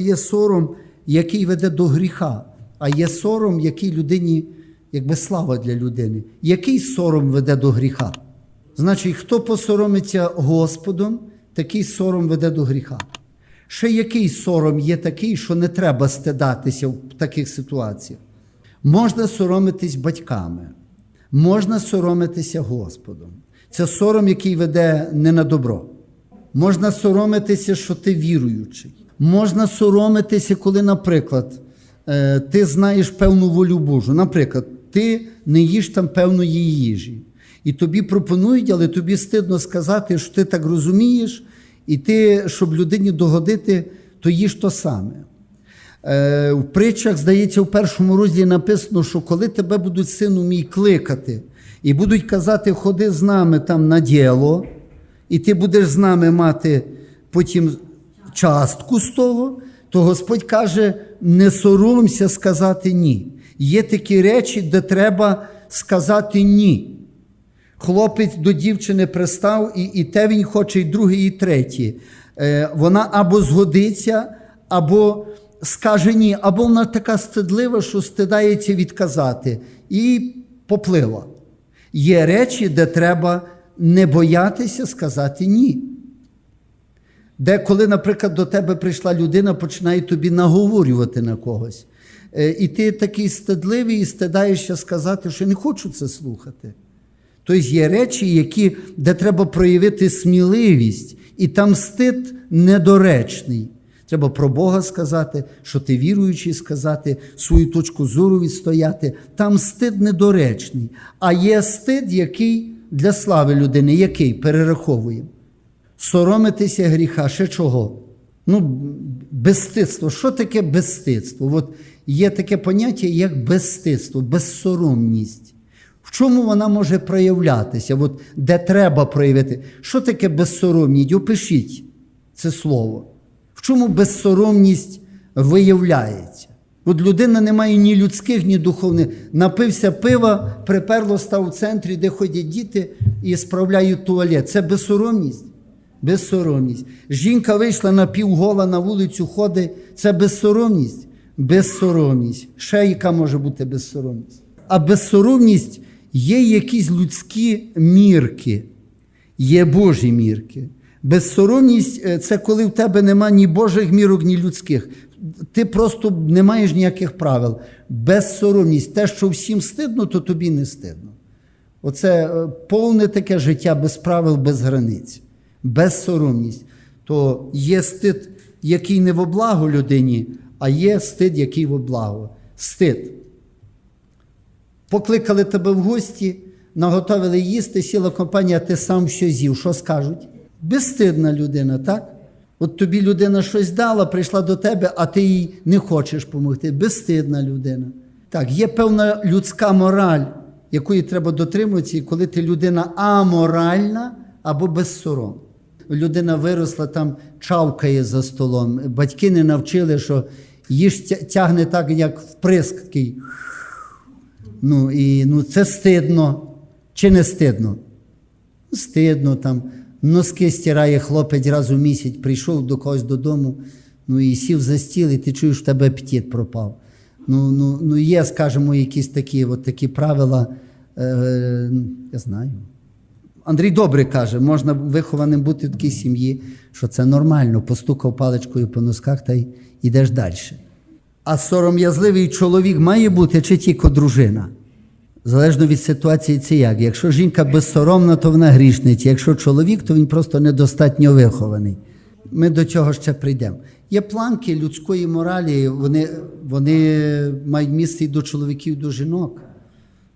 Є сором, який веде до гріха, а є сором, який людині, якби слава для людини. Який сором веде до гріха? Значить, хто посоромиться Господом, такий сором веде до гріха. Ще який сором є такий, що не треба стидатися в таких ситуаціях? Можна соромитись батьками, можна соромитися Господом. Це сором, який веде не на добро. Можна соромитися, що ти віруючий. Можна соромитися, коли, наприклад, е, ти знаєш певну волю Божу. Наприклад, ти не їш там певної їжі. І тобі пропонують, але тобі стидно сказати, що ти так розумієш, і ти, щоб людині догодити, то їж то саме. Е, в притчах, здається, в першому розділі написано, що коли тебе будуть сину мій кликати і будуть казати, ходи з нами там на діло, і ти будеш з нами мати потім частку з того, то Господь каже: не соромся сказати ні. Є такі речі, де треба сказати ні. Хлопець до дівчини пристав, і, і те він хоче, і друге, і третє. Е, вона або згодиться, або скаже ні, або вона така стидлива, що стидається відказати, і поплила. Є речі, де треба не боятися сказати ні. Де, коли, наприклад, до тебе прийшла людина, починає тобі наговорювати на когось. Е, І ти такий стидливий і стидаєшся сказати, що не хочу це слухати. Тобто є речі, які, де треба проявити сміливість, і там стид недоречний. Треба про Бога сказати, що ти віруючий сказати, свою точку зору відстояти. Там стид недоречний. А є стид, який для слави людини, який перераховуємо. Соромитися гріха, ще чого? Ну, безстидство. Що таке безстидство? От є таке поняття, як безстидство, безсоромність. В чому вона може проявлятися? От де треба проявити? Що таке безсоромність? Опишіть це слово. В чому безсоромність виявляється? От людина не має ні людських, ні духовних. Напився пива, приперло став у центрі, де ходять діти і справляють туалет. Це безсоромність? Безсоромність. Жінка вийшла на півгола на вулицю, ходить. Це безсоромність? Безсоромність. Ще яка може бути безсоромність? А безсоромність є якісь людські мірки, є Божі мірки. Безсоромність е, це коли в тебе нема ні Божих мірок, ні людських. Ти просто не маєш ніяких правил. Безсоромність. Те, що всім стидно, то тобі не стидно. Оце е, повне таке життя без правил, без границь. Безсоромність. То є стид, який не в облагу людині, а є стид, який в облагу. Стид. Покликали тебе в гості, наготовили їсти, сіла компанія, ти сам що з'їв. Що скажуть? Безстидна людина, так? От тобі людина щось дала, прийшла до тебе, а ти їй не хочеш допомогти. Безстидна людина. Так, є певна людська мораль, якої треба дотримуватися, коли ти людина аморальна або безсором. Людина виросла там, чавкає за столом. Батьки не навчили, що їж тягне так, як вприск такий. Ну, і, ну, це стидно чи не стидно? Стидно там. Носки стирає хлопець раз у місяць, прийшов до когось додому, ну і сів за стіл, і ти чуєш, в тебе апетит пропав. Ну, ну, ну є, скажімо, якісь такі, от такі правила, е, я знаю. Андрій добре каже, можна вихованим бути в такій сім'ї, що це нормально, постукав паличкою по носках та й йдеш далі. А сором'язливий чоловік має бути чи тільки дружина? Залежно від ситуації, це як. Якщо жінка безсоромна, то вона грішниця. Якщо чоловік, то він просто недостатньо вихований. Ми до цього ще прийдемо. Є планки людської моралі, вони, вони мають місце і до чоловіків, і до жінок.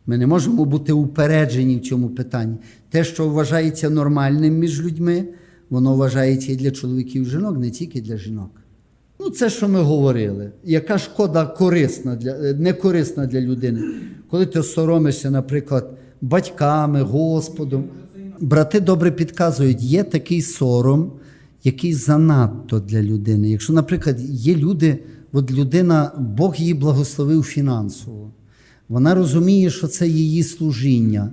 Ми не можемо бути упереджені в цьому питанні. Те, що вважається нормальним між людьми, воно вважається і для чоловіків і жінок, не тільки для жінок. Ну, це, що ми говорили. Яка шкода корисна для, е, не корисна для людини? Коли ти соромишся, наприклад, батьками, Господом. Брати добре підказують, є такий сором, який занадто для людини. Якщо, наприклад, є люди, от людина, Бог її благословив фінансово. Вона розуміє, що це її служіння.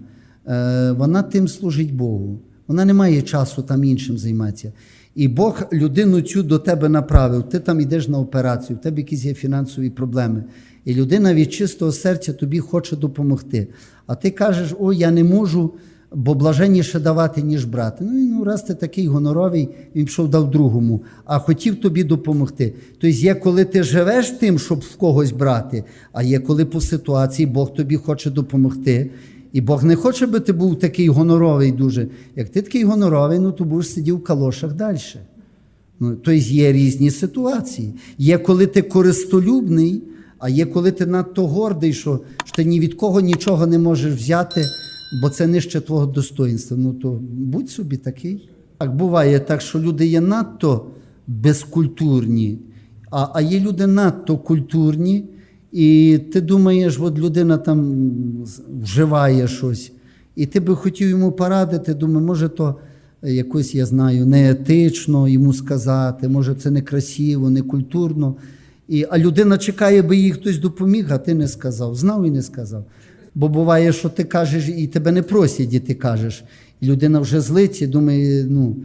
Е, Вона тим служить Богу. Вона не має часу там іншим займатися. І Бог людину цю до тебе направив. Ти там йдеш на операцію, в тебе якісь є фінансові проблеми. І людина від чистого серця тобі хоче допомогти. А ти кажеш, о, я не можу, бо блаженніше давати, ніж брати. Ну, ну раз ти такий гоноровий, він пішов дав другому, а хотів тобі допомогти. Тобто є, коли ти живеш тим, щоб в когось брати, а є коли по ситуації Бог тобі хоче допомогти. І Бог не хоче, би ти був такий гоноровий дуже. Як ти такий гоноровий, ну то будеш сидів в калошах далі. Ну, тобто є різні ситуації. Є коли ти користолюбний, а є коли ти надто гордий, що, що ти ні від кого нічого не можеш взяти, бо це нижче твого достоинства. Ну то будь собі такий. Так буває так, що люди є надто безкультурні, а, а є люди надто культурні, і ти думаєш, от людина там вживає щось, і ти би хотів йому порадити, думаю, може, то якось, я знаю, неетично йому сказати, може, це некрасиво, некультурно. І, а людина чекає, би їй хтось допоміг, а ти не сказав. Знав і не сказав. Бо буває, що ти кажеш, і тебе не просять, і ти кажеш. І людина вже злиться, думає, ну,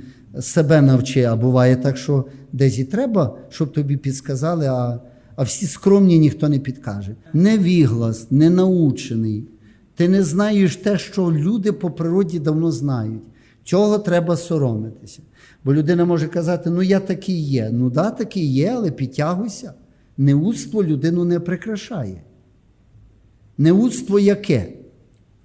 себе навчи. А буває так, що десь і треба, щоб тобі підсказали, а, а всі скромні ніхто не підкаже. Невіглас, ненаучений. Ти не знаєш те, що люди по природі давно знають. Цього треба соромитися. Бо людина може казати, ну я такий є. Ну да, такий є, але підтягуйся. Неудство людину не прикрашає. Неудство яке?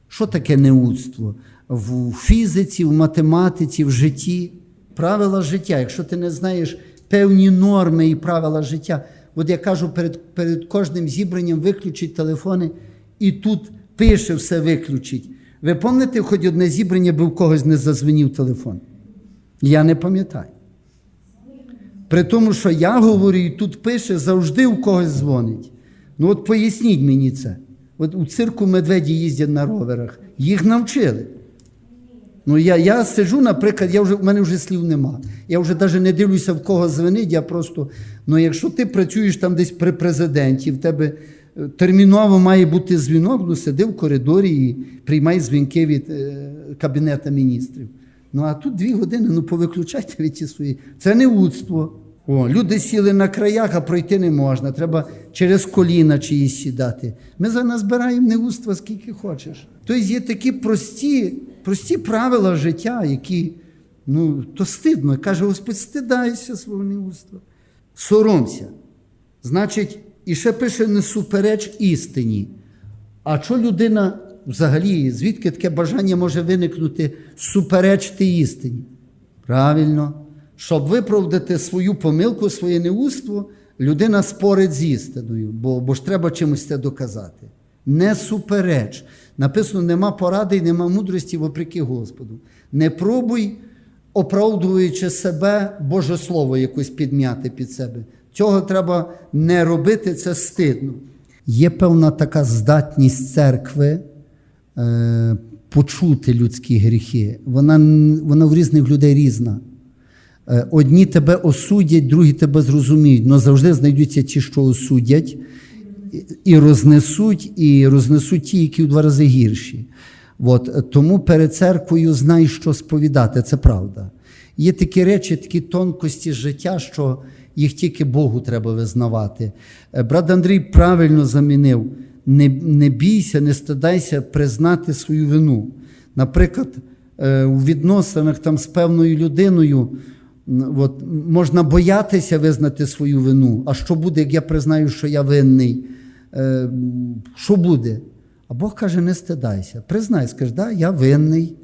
Що таке неудство? В фізиці, в математиці, в житті. Правила життя. Якщо ти не знаєш певні норми і правила життя, от я кажу, перед, перед кожним зібранням виключить телефони і тут пише все виключить. Ви пам'ятаєте, хоч одне зібрання, би в когось не зазвенів телефон? Я не пам'ятаю. При тому, що я говорю, і тут пише, завжди у когось дзвонить. Ну от поясніть мені це. От у цирку медведі їздять на роверах. Їх навчили. Ну, я я сиджу, наприклад, я вже, в мене вже слів нема. Я вже навіть не дивлюся, в кого дзвонить, я просто. Ну, якщо ти працюєш там десь при президенті, в тебе е, терміново має бути дзвінок, ну сиди в коридорі і приймай дзвінки від е, Кабінету міністрів. Ну, а тут дві години, ну повиключайте від ті свої. Це не удство. О, люди сіли на краях, а пройти не можна. Треба через коліна чиїсь сідати. Ми за нас збираємо неудства скільки хочеш. Тобто є такі прості, прості правила життя, які ну, то стидно. Каже, Господь, стидайся свого неудства. Соромся. Значить, і ще пише не супереч істині. А що людина взагалі, звідки таке бажання може виникнути суперечити істині? Правильно. Щоб виправдати свою помилку, своє неуство, людина спорить з істиною, бо, бо ж треба чимось це доказати. Не супереч. Написано, нема поради і нема мудрості вопреки Господу. Не пробуй, оправдуючи себе, Боже Слово якось підм'яти під себе. Цього треба не робити, це стидно. Є певна така здатність церкви е, почути людські гріхи. Вона, вона в різних людей різна. Е, Одні тебе осудять, другі тебе зрозуміють, але завжди знайдуться ті, що осудять, і рознесуть, і рознесуть ті, які в два рази гірші. От, тому перед церквою знай, що сповідати, це правда. Є такі речі, такі тонкості життя, що їх тільки Богу треба визнавати. Е, Брат Андрій правильно замінив: не, не бійся, не стидайся признати свою вину. Наприклад, е, у відносинах там з певною людиною. От, можна боятися визнати свою вину. А що буде, як я признаю, що я винний? Е, що буде? А Бог каже: не стидайся. Признай, скажи, да, я винний,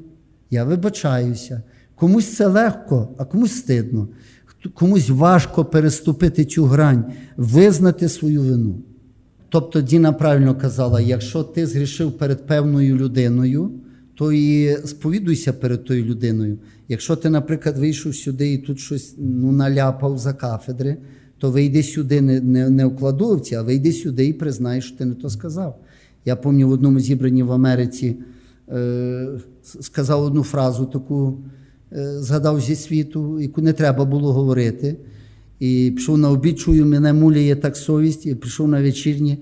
я вибачаюся. Комусь це легко, а комусь стидно. Комусь важко переступити цю грань, визнати свою вину. Тобто Діна правильно казала: якщо ти згрішив перед певною людиною, то і сповідуйся перед тою людиною. Якщо ти, наприклад, вийшов сюди і тут щось ну, наляпав за кафедри, то вийди сюди не, не, не в кладовці, а вийди сюди і признай, що ти не то сказав. Я пам'ятаю в одному зібранні в Америці е, сказав одну фразу, таку е, згадав зі світу, яку не треба було говорити. І пішов на обід, чую, мене муляє так совість, і прийшов на вечірні.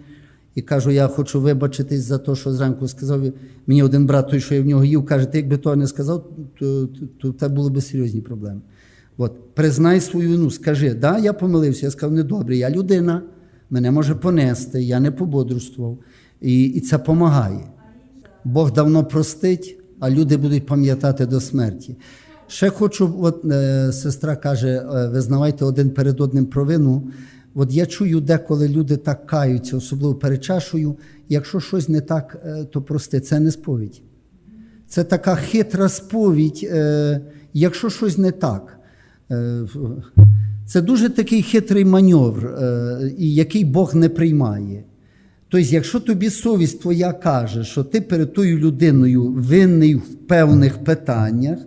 І кажу, я хочу вибачитись за те, що зранку сказав. Мені один брат, той, що я в нього їв, каже, ти якби того не сказав, то, то, то були б серйозні проблеми. От, признай свою вину, скажи, да, я помилився, я сказав, недобре, я людина, мене може понести, я не пободрствував. І, і це допомагає. Бог давно простить, а люди будуть пам'ятати до смерті. Ще хочу, от е, сестра каже, е, визнавайте один перед одним провину. От я чую, деколи люди так каються, особливо перед чашею. Якщо щось не так, е, то прости, це не сповідь. Це така хитра сповідь, е, якщо щось не так. Е, Це дуже такий хитрий маневр, який Бог не приймає. Тобто, якщо тобі совість твоя каже, що ти перед тою людиною винний в певних питаннях,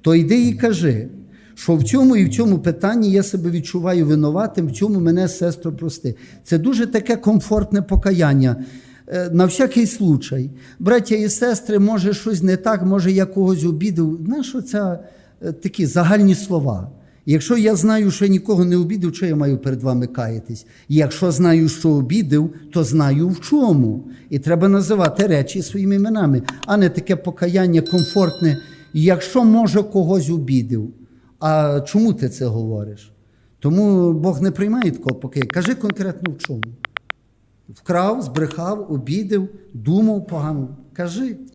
то йди і кажи, що в цьому і в цьому питанні я себе відчуваю винуватим, в цьому мене сестро прости. Це дуже таке комфортне покаяння. Е, На всякий случай, браття і сестри, може щось не так, може я когось обідав. Знаєш, це такі загальні слова. Якщо я знаю, що я нікого не обідав, що я маю перед вами каятись? Якщо знаю, що обідав, то знаю в чому. І треба називати речі своїми іменами, а не таке покаяння комфортне. Якщо може когось обідав, а чому ти це говориш? Тому Бог не приймає такого поки. Кажи конкретно в чому. Вкрав, збрехав, обідав, думав погано. Кажи.